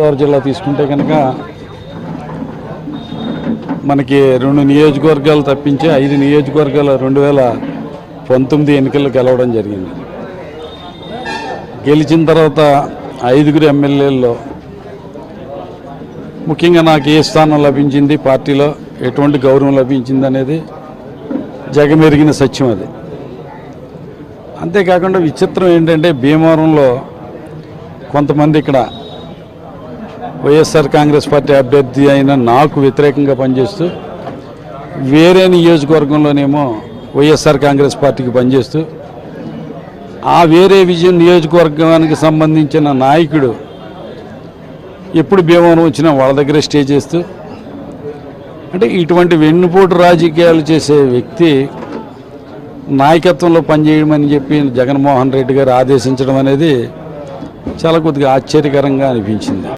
తూర్పుగోదావరి జిల్లా తీసుకుంటే కనుక మనకి రెండు నియోజకవర్గాలు తప్పించి ఐదు నియోజకవర్గాలు రెండు వేల పంతొమ్మిది ఎన్నికల్లో గెలవడం జరిగింది. గెలిచిన తర్వాత ఐదుగురు ఎమ్మెల్యేల్లో ముఖ్యంగా నాకు ఏ స్థానం లభించింది పార్టీలో ఎటువంటి గౌరవం లభించింది అనేది జగమెరిగిన సత్యం అది. అంతేకాకుండా విచిత్రం ఏంటంటే భీమవరంలో కొంతమంది ఇక్కడ వైఎస్ఆర్ కాంగ్రెస్ పార్టీ అభ్యర్థి అయిన నాకు వ్యతిరేకంగా పనిచేస్తూ వేరే నియోజకవర్గంలోనేమో వైఎస్ఆర్ కాంగ్రెస్ పార్టీకి పనిచేస్తూ ఆ వేరే విజయం నియోజకవర్గానికి సంబంధించిన నాయకుడు ఎప్పుడు భీమవరం వచ్చినా వాళ్ళ దగ్గరే స్టే చేస్తూ అంటే ఇటువంటి వెన్నుపోటు రాజకీయాలు చేసే వ్యక్తి నాయకత్వంలో పనిచేయమని చెప్పి జగన్మోహన్ రెడ్డి గారు ఆదేశించడం అనేది చాలా కొద్దిగా ఆశ్చర్యకరంగా అనిపించింది.